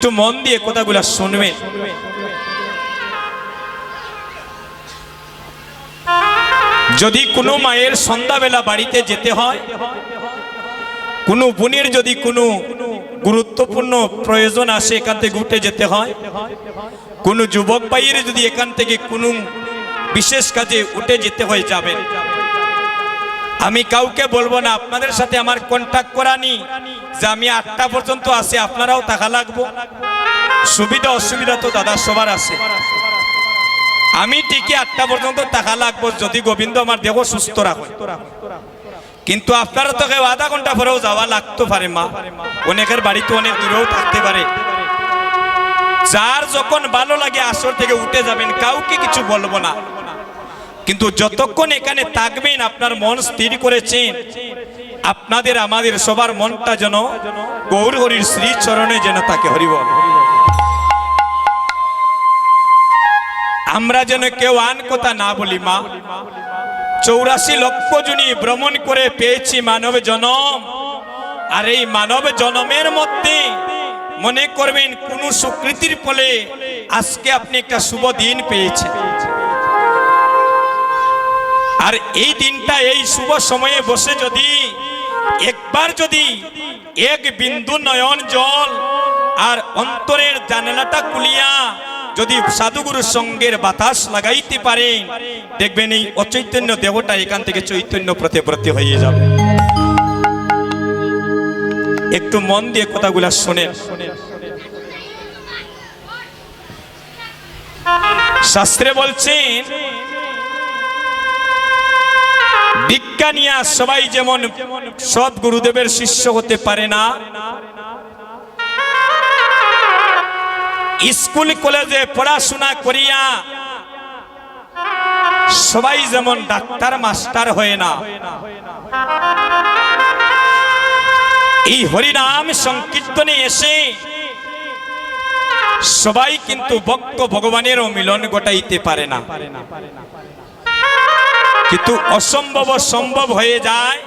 একটু মন দিয়ে কথাগুলো শুনবেন যদি কোনো মায়ের সন্ধ্যাবেলা বাড়িতে যেতে হয়, কোনো বোনের যদি কোনো গুরুত্বপূর্ণ প্রয়োজন আসে এখান থেকে উঠে যেতে হয়, কোনো যুবক ভাইয়ের যদি এখান থেকে কোনো বিশেষ কাজে উঠে যেতে হয়ে যাবে আমি কাউকে বলব না, আপনাদের সাথে আমার কন্ট্যাক্ট করানি। যে আমি আটটা পর্যন্ত আসি আপনারাও টাকা লাগবো। সুবিধা, অসুবিধা তো দাদা সবার আছে। আমি ঠিকই আটটা পর্যন্ত টাকা লাগবো, যদি গোবিন্দ আমার দেহ সুস্থ রাখো। কিন্তু আপনারা তো কেউ আধা ঘণ্টা পরেও যাওয়া লাগতে পারে, মা। অনেকের বাড়িতে অনেক দূরেও থাকতে পারে। যার যখন ভালো লাগে, আসর থেকে উঠে যাবেন, কাউকে কিছু বলব না। কিন্তু যতক্ষণ এখানে থাকবেন, আপনার মন স্থির করেছেন, আপনাদের, আমাদের সবার মনটা যেন গৌর হরির শ্রী চরণে যেন তাকে হরিবল। আমরা যেন কেউ আন কথা না বলি, মা। চৌরাশি লক্ষ জনী ভ্রমণ করে পেয়েছি মানব জনম। আর এই মানব জনমের মধ্যে মনে করবেন কোন সুকৃতির ফলে আজকে আপনি একটা শুভ দিন পেয়েছেন। আর এই দিনটা, এই শুভ সময়ে বসে যদি একবার যদি এক বিন্দু নয়ন জল আর অন্তরের জানালাটা কুলিয়া যদি সাধুগুরুর সঙ্গের বাতাস লাগাইতে পারেন, দেখবেন এই অচৈতন্য দেহটা এখান থেকে চৈতন্য প্রতি প্রতি হয়ে যাবে। একটু মন দিয়ে কথাগুলা শোনেন শাস্ত্রে বলছেন বিজ্ঞানিয়া সবাই যেমন সৎ গুরুদেবের শিষ্য হতে পারে না, স্কুল, কলেজে পড়াশোনা করিয়া সবাই যেমন ডাক্তার, মাস্টার হয় না। এই হরিনাম সংকীর্তনে এসে সবাই কিন্তু ভক্ত ভগবানেরও মিলন ঘটাইতে পারে না। কিন্তু অসম্ভব সম্ভব হয়ে যায়।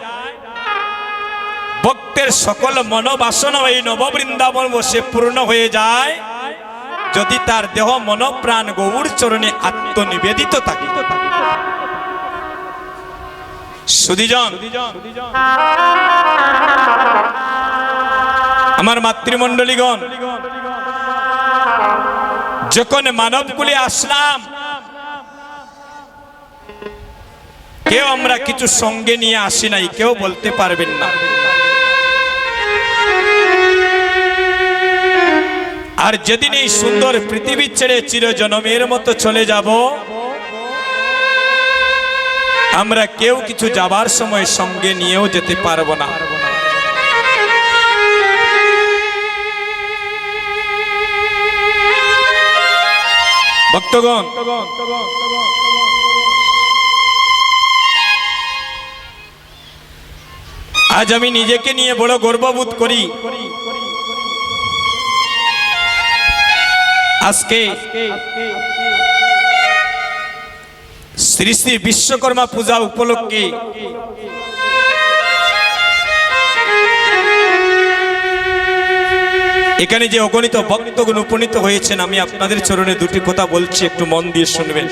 ভক্তের সকল মনোবাসনা এই নববৃন্দাবন বসে পূর্ণ হয়ে যায়। যদি তার দেহ মনপ্রাণ গৌর চরণে আত্মনিবেদিত থাকে। সুদীজন আমার মাতৃমণ্ডলীগণ, যখন মানবকুলে আসলাম কেউ আমরা কিছু সঙ্গে নিয়ে আসি নাই, কেউ বলতে পারবেন না। আর যেদিন এই সুন্দর পৃথিবী ছেড়ে চিরজনমের মতো চলে যাব, আমরা কেউ কিছু যাবার সময় সঙ্গে নিয়েও যেতে পারব না। ভক্তগণ আজ আমি নিজেকে নিয়ে বড় গর্ববোধ করি। আজকে শ্রী শ্রী বিশ্বকর্মা পূজা উপলক্ষে এখানে যে অগণিত ভক্তগণ উপনীত হয়েছেন, আমি আপনাদের চরণে দুটি কথা বলছি, একটু মন দিয়ে শুনবেন।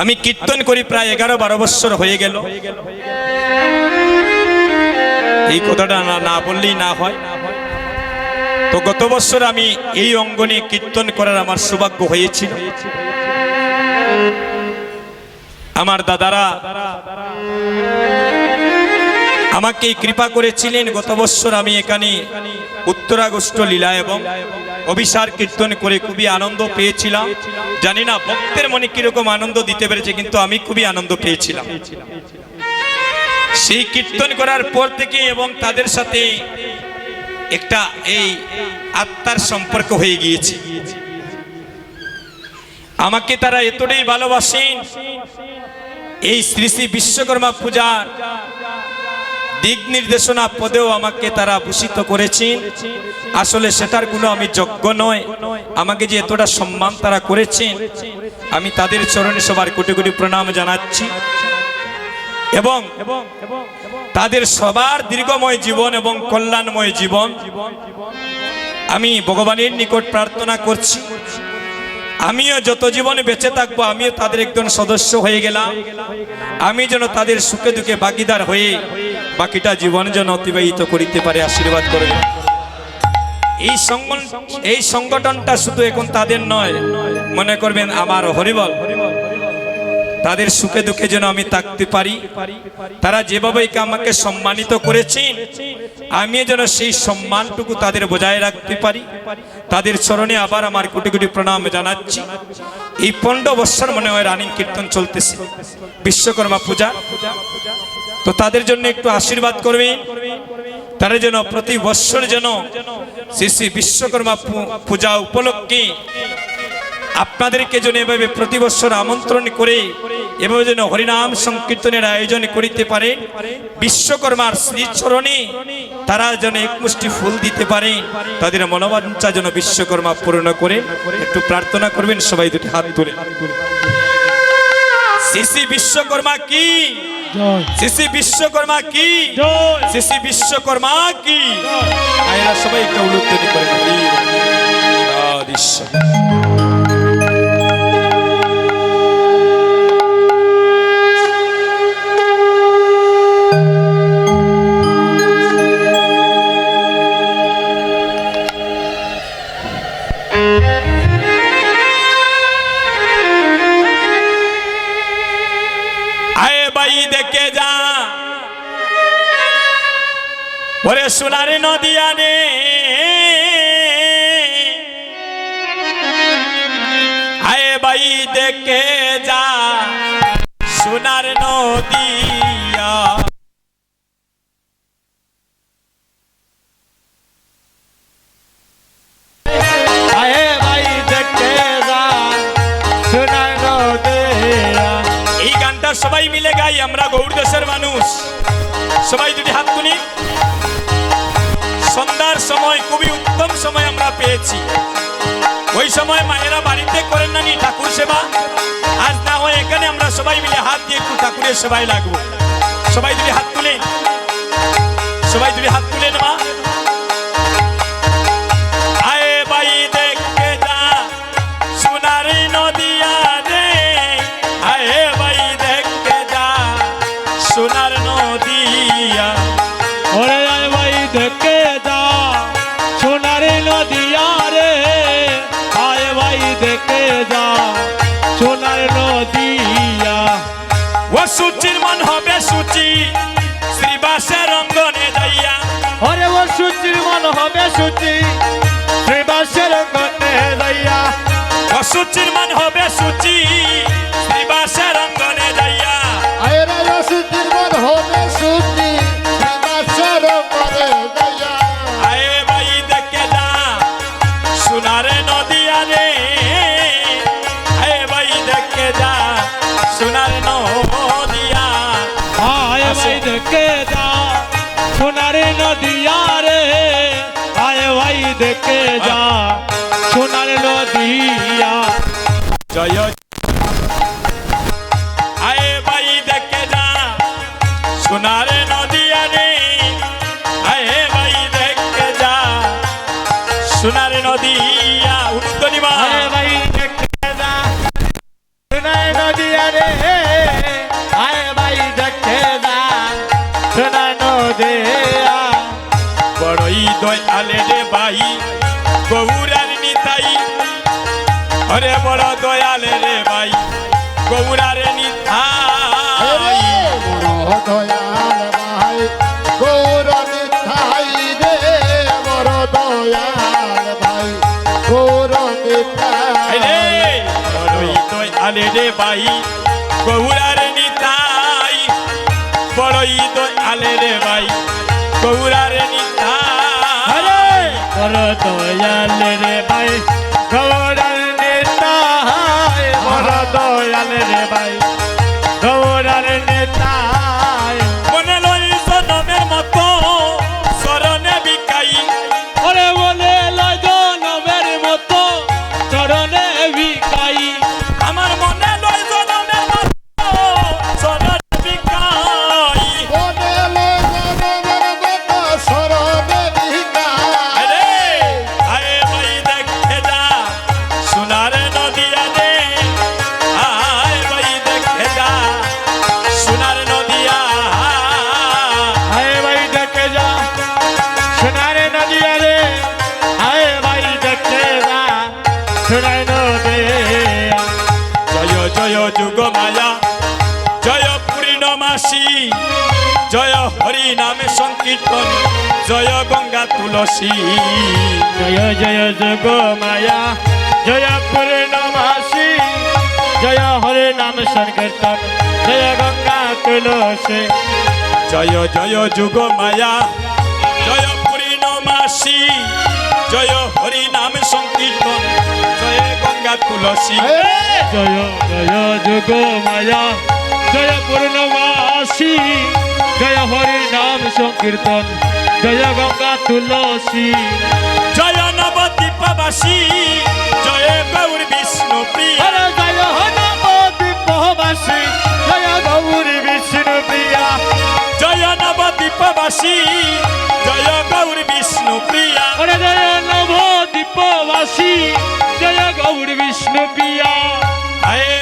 আমি কীর্তন করি প্রায় এগারো বারো বছর হয়ে গেল। এই কথাটা না না বললেই না হয়। তো গত বছর আমি এই অঙ্গনে কীর্তন করার আমার সৌভাগ্য হয়েছিল। আমার দাদারা আমাকে কৃপা করেছিলেন গত বছর আমি এখানে উত্তরাগস্ট লীলা এবং অভিসার কীর্তন করে খুবই আনন্দ পেয়েছিলাম। জানি না ভক্তের মনে কীরকম আনন্দ দিতে পেরেছে, কিন্তু আমি খুবই আনন্দ পেয়েছিলাম। সেই কীর্তন করার পর থেকে এবং তাদের সাথে একটা এই আত্মার সম্পর্ক হয়ে গিয়েছে। আমাকে তারা এতটাই ভালোবাসেন। এই শ্রী শ্রী বিশ্বকর্মা পূজার দিক নির্দেশনা পদেও আমাকে তারা ভূষিত করেছেন। আসলে সেটার কোনো আমি যোগ্য নয় আমাকে যে এতটা সম্মান তারা করেছেন, আমি তাদের চরণে সবার কোটি কোটি প্রণাম জানাচ্ছি। এবং তাদের সবার দীর্ঘময় জীবন এবং কল্যাণময় জীবন আমি ভগবানের নিকট প্রার্থনা করছি। আমিও যত জীবনে বেঁচে থাকব, আমিও তাদের একজন সদস্য হয়ে গেলাম। আমি যেন তাদের সুখে দুঃখে ভাগিদার হয়ে বাকিটা জীবন যেন অতিবাহিত করিতে পারে, আশীর্বাদ করে। এই সংগঠন এই সংগঠনটা শুধু এখন তাদের নয়, মনে করবেন আমার হরিবল। তাদের সুখে দুঃখে যেন আমি থাকতে পারি। তারা যেভাবে আমাকে সম্মানিত করেছেন আমি যেন সেই সম্মানটুকু তাদের বজায় রাখতে পারি। তাদের চরণে আবার আমার কোটি কোটি প্রণাম জানাচ্ছি। এই পনেরো বৎসর মনে হয় রানিং কীর্তন চলতেছে, বিশ্বকর্মা পূজা। তো তাদের জন্য একটু আশীর্বাদ করবেন। তারা যেন প্রতি বৎসর যেন শ্রী শ্রী বিশ্বকর্মা পূজা উপলক্ষে আপনাদেরকে যেন এভাবে প্রতি বছর আমন্ত্রণ করে এভাবে যেন হরিনাম সংকীর্তনের আয়োজন করিতে পারে। বিশ্বকর্মার শ্রীচরণে তারা যেন এক মুষ্টি ফুল দিতে পারে। তাদের মনোবাঞ্ছা যেন বিশ্বকর্মা পূর্ণ করে। একটু প্রার্থনা করবেন সবাই দুটি হাত তুলে। শ্রী বিশ্বকর্মা কি? শ্রী বিশ্বকর্মা কি? শ্রী বিশ্বকর্মা কি? সবাই একটা উলুদ্ধনি করে। ঈশ্বর ওরে সোনার নদিয়া রে আয়ে বাই দেখে যা। সোনার নদিয়া সেবায় লাগবো। সবাই যদি হাত হবে সুচি শ্রীবাসের গণে লইয়া ও সুচির মন হবে সুচি শ্রীবাসের অঙ্গনে যাইয়া। আয়রা সুচির মন হবে সুচি শ্রীবাসর পরে দয়া আয়ে বাই দেখে যা সোনার নদিয়া রে আয়ে বাই দেখে যা সোনার নদিয়া আয় ভাই দেখে যা সোনার নদিয়া রে ভাই দেখে যা, সোনার নদিয়া। জয় আয়ে বাই দেখে যা, সোনার নদিয়া রে। আয়ে বাই দেখে যা, সোনার নদিয়া উত্তনিমা আয় ভাই, দেখে যা, সোনার নদিয়া রে। দয়ালে রে বাই গৌরার নিতাই। অরে বড় দয়ালে রে ভাই গৌরার নিতাই। বড় দয়াল ভাই গৌর নিতাই রে বড় দয়াল ভাই গৌর নিতাই। রে দয়ালে রে ভাই গৌরার নিতাই। বড়ই দয়ালে রে ভাই। নিতাই বড় দয়াল রে জয় জয় পূর্ণমাসী। জয় হরি নামে সংকীর্তন। জয় গঙ্গা তুলসী। জয় জয় যোগ মায়া জয় পূর্ণমাসী। জয় হরে নাম সংকীর্তন। জয় গঙ্গা তুলসী। জয় জয় যুগ মায়া জয় পূর্ণমাসী। জয় হরি নাম সংকীর্তন। গঙ্গা তুলসী জয় জয় যোগ মায়া। জয় পূর্ণমাসী জয় হরি নাম সংকীর্তন। জয় গঙ্গা তুলসী। জয় নবদ্বীপবাসী জয় গৌর বিষ্ণু প্রিয়া। জয় নবদ্বীপবাসী জয় গৌরী বিষ্ণু প্রিয়া। জয় নবদ্বীপবাসী জয় গৌর বিষ্ণু প্রিয়া। জয় নবদ্বীপবাসী জয় গৌরী বিষ্ণু প্রিয়া। আয়ে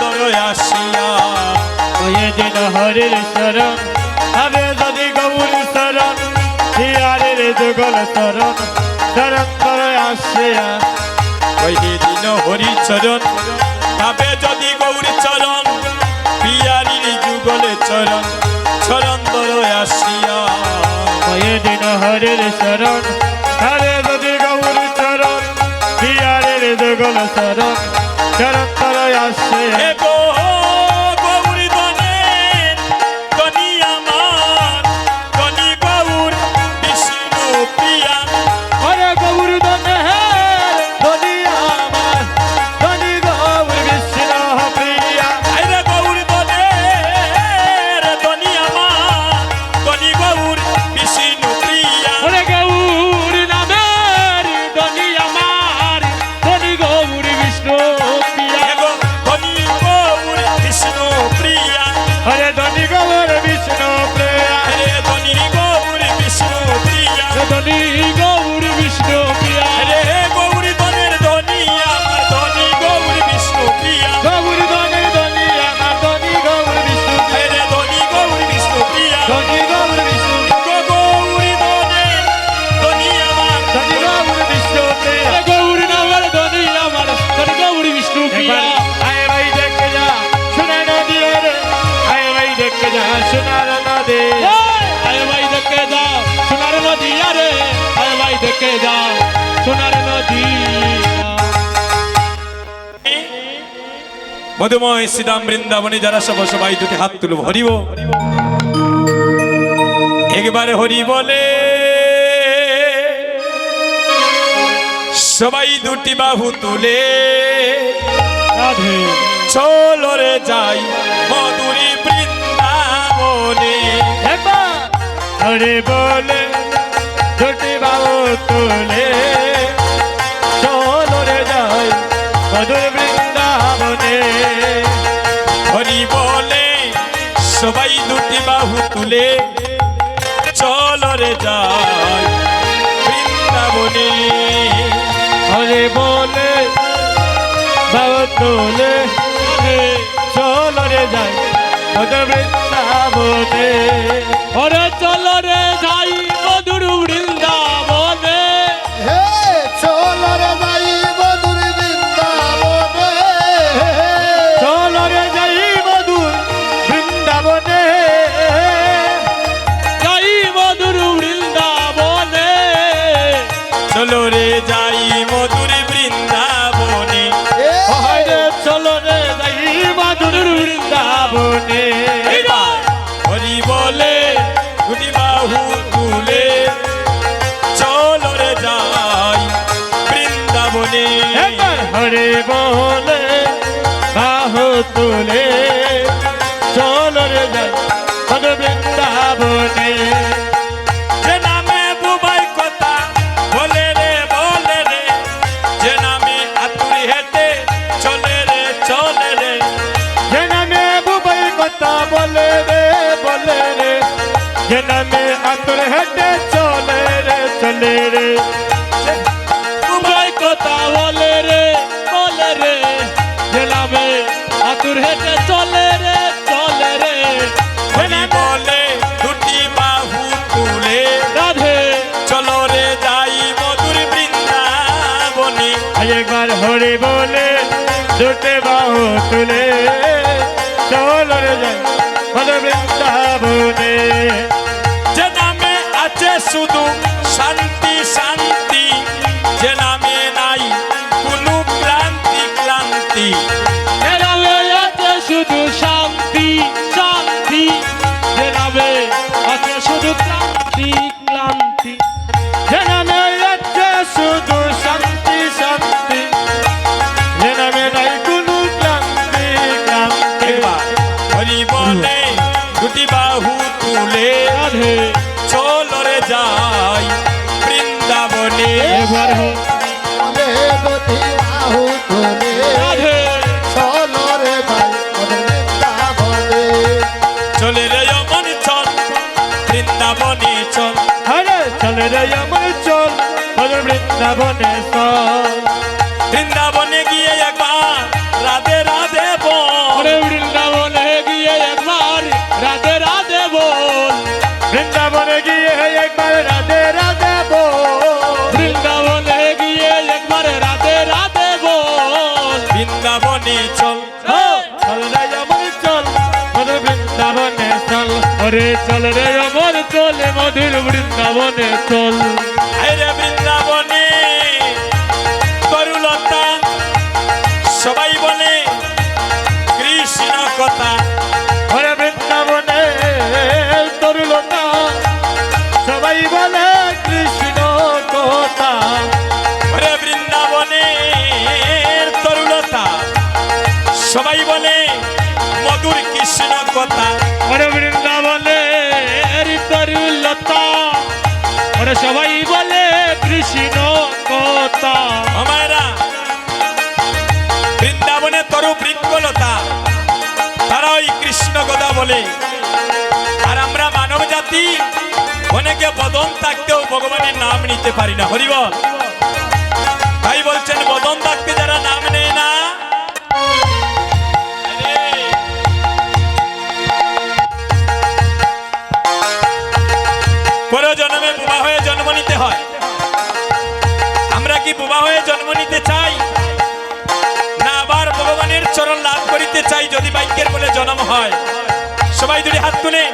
দর আসিয়া। ওয়ে দিন হরির শরণ হবে যদি গৌর শরণ হিয়ারের যুগল শরণ শরণ করে আসিয়া। কহে দিন হরি চরণ আবে যদি গৌর চরণ পিয়ারি যুগলে চরণ চরণ দর আসিয়া। ওয়ে দিন হরির শরণ হবে যদি শরণ হিয়ারের যুগল শরণ শরণ করে আসিয়া মধুময় শ্রীরাম বৃন্দাবনে যারা সব সবাই দুটি হাত তুলব হরিব। একবারে হরি বলে সবাই দুটি বাহু তুলে রাধে। চলো রে যাই মধুরী বৃন্দাবনে। হরে বলে দুটি বাবু তুলে চলো রে যাই মধুর বাহু তুলে চল রে যাই বৃন্দাবনে। হরে বলে, বাহু তুলে চল রে যাই বৃন্দাবনে। হরে চল রে যাই মধুর বৃন্দাবনে। তুলে দুটে বাহু তুলে চলো যায় বৃন্দাবনে যে নামে আছে শুধু শান্তি একবার রাধে রাধে বল বৃন্দাবনে গিয়ে একবার রাধে রাধে বল বৃন্দাবনে চল। চল রে আমার চল। মধুর বৃন্দাবনে চল। ওরে চল রে অমর চলে মধুর বৃন্দাবনে চল। আরে বৃন্দাবনে তরুলতা সবাই বলে কৃষ্ণ কথা। ওরে বৃন্দাবনে তরুলতা বলে কৃষ্ণ কথা। ওরে বৃন্দাবনে তরুলতা সবাই বলে, মধুর কৃষ্ণ কথা। ওরে বৃন্দাবনে তরুলতা ওরে সবাই বলে, কৃষ্ণ কথা। আমায়রা, বৃন্দাবনে তরু বৃক্ষলতা। তারা ওই কৃষ্ণ কথা বলে। আর আমরা মানব জাতি অনেকে বদন থাকতেও ভগবানের নাম নিতে পারি না? হরিবল তাই বলছেন, বদন থাকতে যারা নাম নেয় না। জন্মে হয়ে জন্ম নিতে হয়। আমরা কি বোবা হয়ে জন্ম নিতে চাই? না আবার ভগবানের চরণ লাভ করিতে চাই যদি বাক্যের বলে জন্ম হয়? সবাই দুটি হাত তুলে।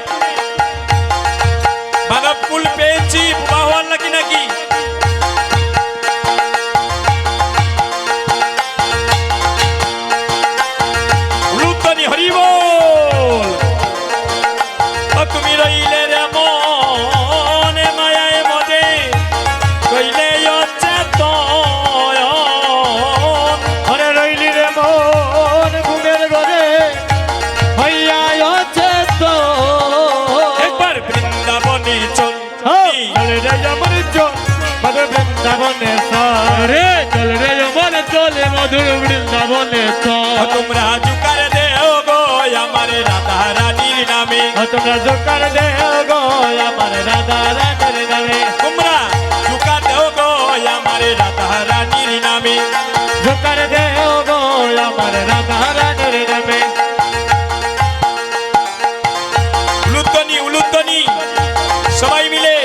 কুল পাওয়ার নাকি নাকি? তোমরা জুকার দেও গো আমার রাধা রানীর নামে ও তোমরা জোকার দে গো আমার রাধা রাধার নামে তোমরা জুকার দেও গো আমার রাধা রানীর নামে জোকার দে গো আমার রাধা রাধার নামে উলুধ্বনি উলুধ্বনি সবাই মিলে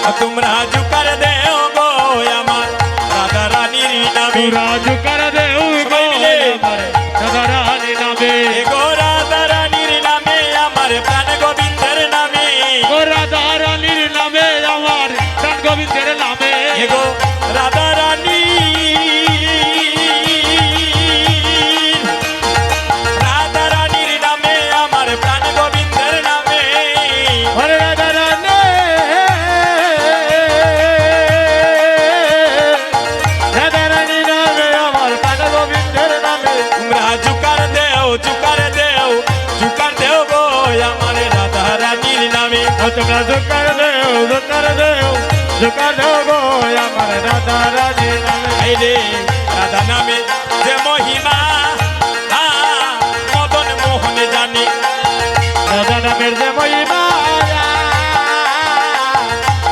ও তোমরা জুকার দেও গো আমার রাধা রানীর নামে রাজু কর গো রাধা রানী। রাধা রানীর নামে আমার প্রাণ গোবিন্দের নামে। রাধা রানে রাধা রানী নামে আমার পাদ গোবিন্দের নামে। তোমরা জুকার দেও জুকার দেও জুকার দেও গো আমার রাধা রানীর নামে। তোমরা জোকার দেও জোকার দেও জোকার দেও রাধা রাধে। রে রাধা নামে যে মহিমা মদন মোহনে জানি। রাধা নামের যে মহিমা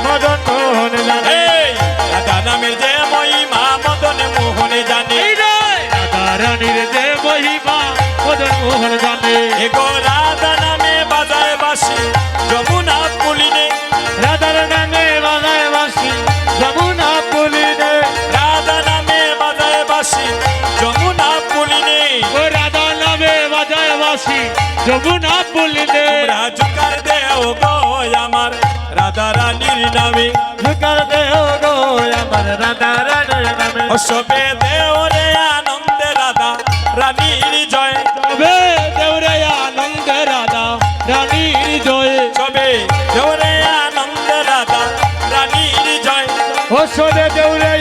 মদন মোহনে জানি। রাধা নামের যে মহিমা মদন মোহনে জানি। রাধা রানীর যে মহিমা মদন মোহন জানি। এগো রাধা নামে বাজায় বাসি যমুনা পুলিনে রাধার নামে বাজায় বাসি যমুনা পুলিনে রাধা নামে বাজায় বাসি যমুনা পুলিনে ও রাধা নামে বাজায় বাসি যমুনা পুলিনে তোমরা দেও গো আমার রাধা রানীর নামে। ঝুকার দেহ গো আমার রাধা রানীর নামে। অসবে দেও রে আনন্দে রাধা রানীর ও সোনে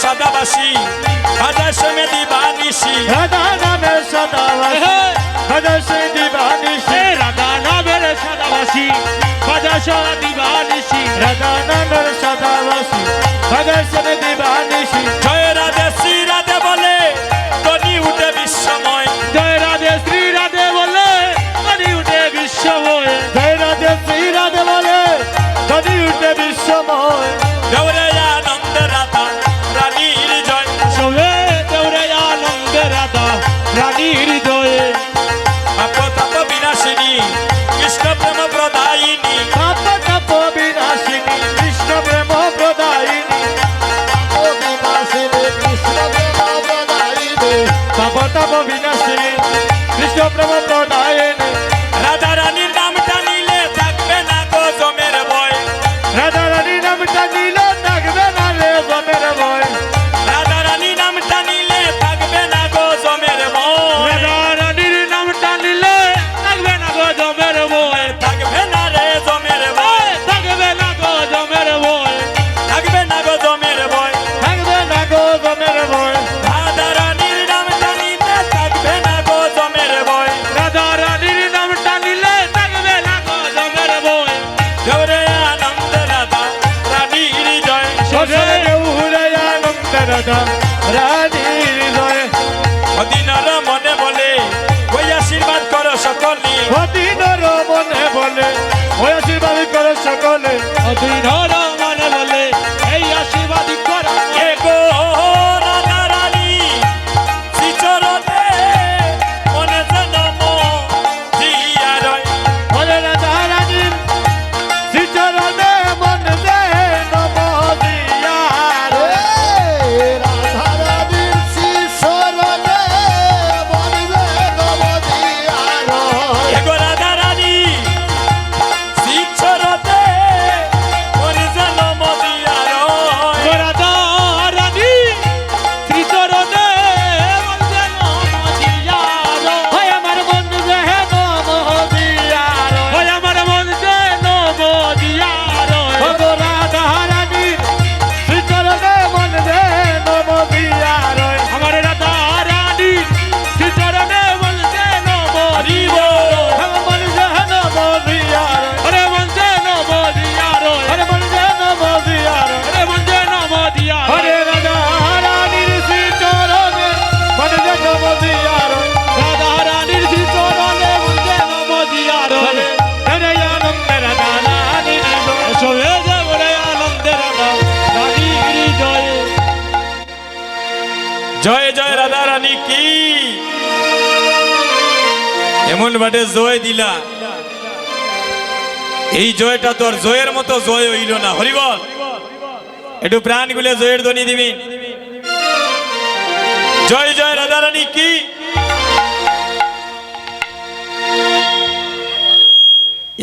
সদাবাসী। রাধা সমেতি দিবানিসি রাধা নামে সদাবাসী। রাধা সে দিবানিসি রাধা নামের সদাবাসী। বাজা সারা দিবানিসি রাধা নামের সদাবাসী। রাধা সে দিবানিসি জয় রাধে এমন বাটে জয় দিলা। এই জয়টা তোর জয়ের মতো জয় হইল না। হরিবল, একটু প্রাণ গুলে জয়ের ধ্বনি দিবি। জয় জয় রাধা রানী, কি?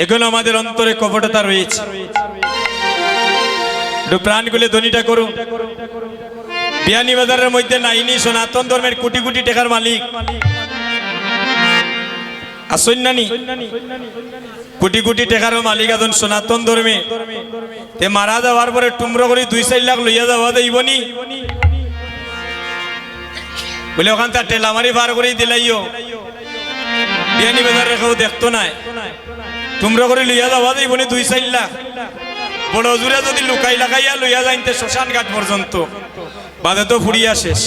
এখন আমাদের অন্তরে কপটতা রয়েছে। একটু প্রাণ গুলে ধ্বনিটা করুন। বিয়ানি বাজারের মধ্যে নাইনি সনাতন ধর্মের কোটি কোটি টাকার মালিক। আসুন নানি কোটি কোটি টাকার মালিক এখন সনাতন ধর্মে। তে মারা যাওয়ার পরে টুমরো করে দুই চার লাখ লইয়া যাওয়া দেবনি বলে ওখান তার টেলামারি বার করে দিলাইও। বিয়ানি বাজারে কেউ দেখতো নাই। টুমরো করে লইয়া যাওয়া দেবনি দুই চার লাখ। বড় জুড়ে যদি লুকাই লাগাইয়া লইয়া যাইতে শ্মশান ঘাট পর্যন্ত বাদে তো ফুরিয়া শেষ।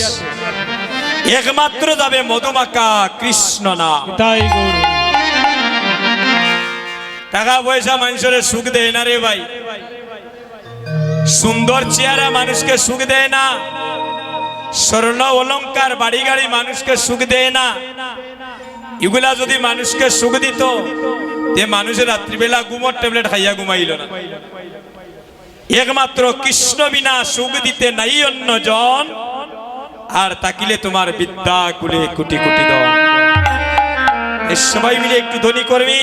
একমাত্র যাবে মধুমাকা কৃষ্ণ না তাই টাকা পয়সা মানুষের সুখ দেয় না রে ভাই। সুন্দর চেহারা মানুষকে সুখ দেয় না। স্বর্ণ অলংকার বাড়ি গাড়ি মানুষকে সুখ দেয় না। এগুলা যদি মানুষকে সুখ দিত, তে মানুষের রাত্রিবেলা ঘুমোর ট্যাবলেট খাইয়া ঘুমাইল না। একমাত্র কৃষ্ণ বিনা সুখ দিতে নাই অন্য জন, আর তাকিলে তোমার বিদ্যা কুলে কোটি কোটি দন সবাই মিলে একটু ধনী করবি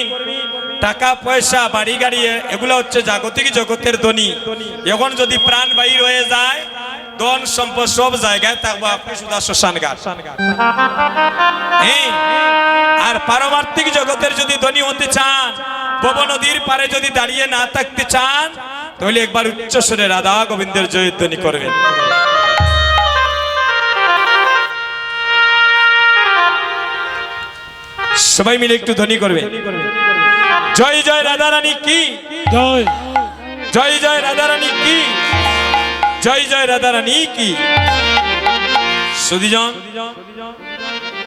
টাকা পয়সা বাড়ি গাড়ি এগুলো হচ্ছে জাগতিক জগতের ধনী এখন যদি প্রাণ বাহির হয়ে যায়, ধন, সম্পদ সব জায়গায় থাকব আপনি সুদা শ্মশান? আর পারমার্থিক জগতের যদি ধনী হতে চান পব নদীর পারে যদি দাঁড়িয়ে না থাকতে চান, তাহলে একবার উচ্চস্বরে রাধা গোবিন্দের জয়ধ্বনি করবেন। সবাই মিলে একটু ধ্বনি করবে জয় জয় রাধা রানী কি? জয়। জয় জয় রাধা রানী কি? জয় জয় রাধা রানী কি? সুদিজন